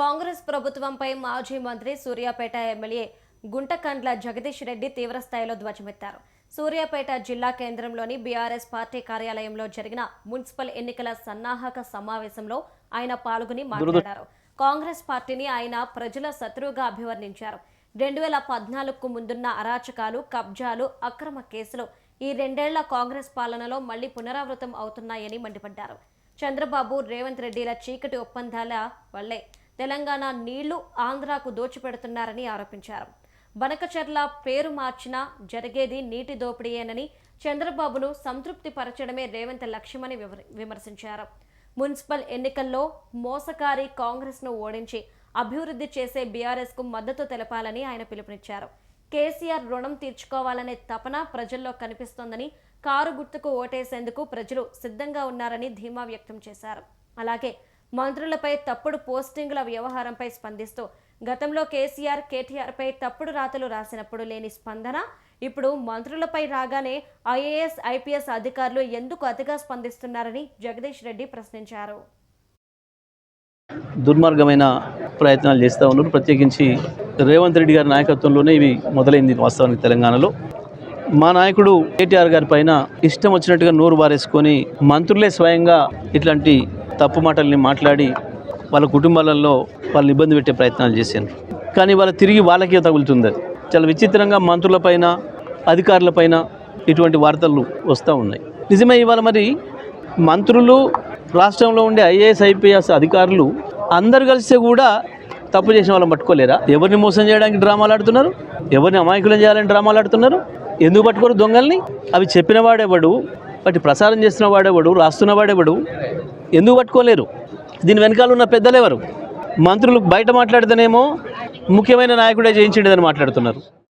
కాంగ్రెస్ ప్రభుత్వంపై మాజీ మంత్రి సూర్యాపేట ఎమ్మెల్యే గుంటకండ్ల జగదీష్ రెడ్డి తీవ్రస్థాయిలో ధ్వజమెత్తారు. సూర్యాపేట జిల్లా కేంద్రంలోని బీఆర్ఎస్ పార్టీ కార్యాలయంలో జరిగిన మున్సిపల్ ఎన్నికల సన్నాహక సమావేశంలో ఆయన పాల్గొని మాట్లాడారు. కాంగ్రెస్ పార్టీని ఆయన ప్రజల శత్రువుగా అభివర్ణించారు. రెండు వేల పద్నాలుగుకు ముందున్న అరాచకాలు కబ్జాలు అక్రమ కేసులు ఈ రెండేళ్ళ కాంగ్రెస్ పాలనలో మళ్ళీ పునరావృతం అవుతున్నాయని మండిపడ్డారు. చంద్రబాబు రేవంత్ రెడ్డిల చీకటి ఒప్పందాల వల్లే తెలంగాణ నీళ్ళు ఆంధ్రాకు దోచిపెడుతున్నారని ఆరోపించారు. బనకచర్ల పేరు మార్చినా జరిగేది నీటి దోపిడీయేనని చంద్రబాబును సంతృప్తి పరచడమే రేవంత్ లక్ష్యమని విమర్శించారు. మున్సిపల్ ఎన్నికల్లో మోసకారి కాంగ్రెస్ను ఓడించి అభివృద్ధి చేసే బీఆర్ఎస్కు మద్దతు తెలపాలని ఆయన పిలుపునిచ్చారు. కేసీఆర్ రుణం తీర్చుకోవాలనే తపన ప్రజల్లో కనిపిస్తోందని కారు గుర్తుకు ఓటేసేందుకు ప్రజలు సిద్ధంగా ఉన్నారని ధీమా వ్యక్తం చేశారు. అలాగే మంత్రులపై తప్పుడు పోస్టింగుల వ్యవహారంపై స్పందిస్తూ గతంలో కేసీఆర్ కేటీఆర్పై తప్పుడు రాతలు రాసినప్పుడు లేని స్పందన ఇప్పుడు మంత్రులపై రాగానే ఐఏఎస్ ఐపీఎస్ అధికారులు ఎందుకు అతిగా స్పందిస్తున్నారని జగదీష్ రెడ్డి ప్రశ్నించారు. దుర్మార్గమైన ప్రయత్నాలు చేస్తూ ఉన్నారు. ప్రత్యేకించి రేవంత్ రెడ్డి గారి నాయకత్వంలోనే ఇవి మొదలైంది వాస్తవానికి తెలంగాణలో. మా నాయకుడు కేటీఆర్ గారి పైన ఇష్టం వచ్చినట్టుగా నోరు బారేసుకొని మంత్రులే స్వయంగా ఇట్లాంటి తప్పు మాటల్ని మాట్లాడి వాళ్ళ కుటుంబాలలో వాళ్ళు ఇబ్బంది పెట్టే ప్రయత్నాలు చేశారు. కానీ వాళ్ళ తిరిగి వాళ్ళకే తగులుతుంది. అది చాలా విచిత్రంగా మంత్రులపైన అధికారులపైన ఇటువంటి వార్తలు వస్తూ ఉన్నాయి. నిజమే ఇవాళ మరి మంత్రులు రాష్ట్రంలో ఉండే ఐఏఎస్ ఐపీఎస్ అధికారులు అందరు కలిస్తే కూడా తప్పు చేసిన వాళ్ళని పట్టుకోలేరా? ఎవరిని మోసం చేయడానికి డ్రామాలు ఆడుతున్నారు? ఎవరిని అమాయకులం చేయాలని డ్రామాలు ఆడుతున్నారు? ఎందుకు పట్టుకోరు దొంగల్ని? అవి చెప్పిన వాడెవడు? వాటి ప్రసారం చేస్తున్న వాడెవడు? రాస్తున్న వాడెవడు? ఎందుకు పట్టుకోలేరు? దీని వెనకాల ఉన్న పెద్దలెవరు మంత్రులు బయట మాట్లాడితేనేమో ముఖ్యమైన నాయకుడే జయించిండేదని మాట్లాడుతున్నారు.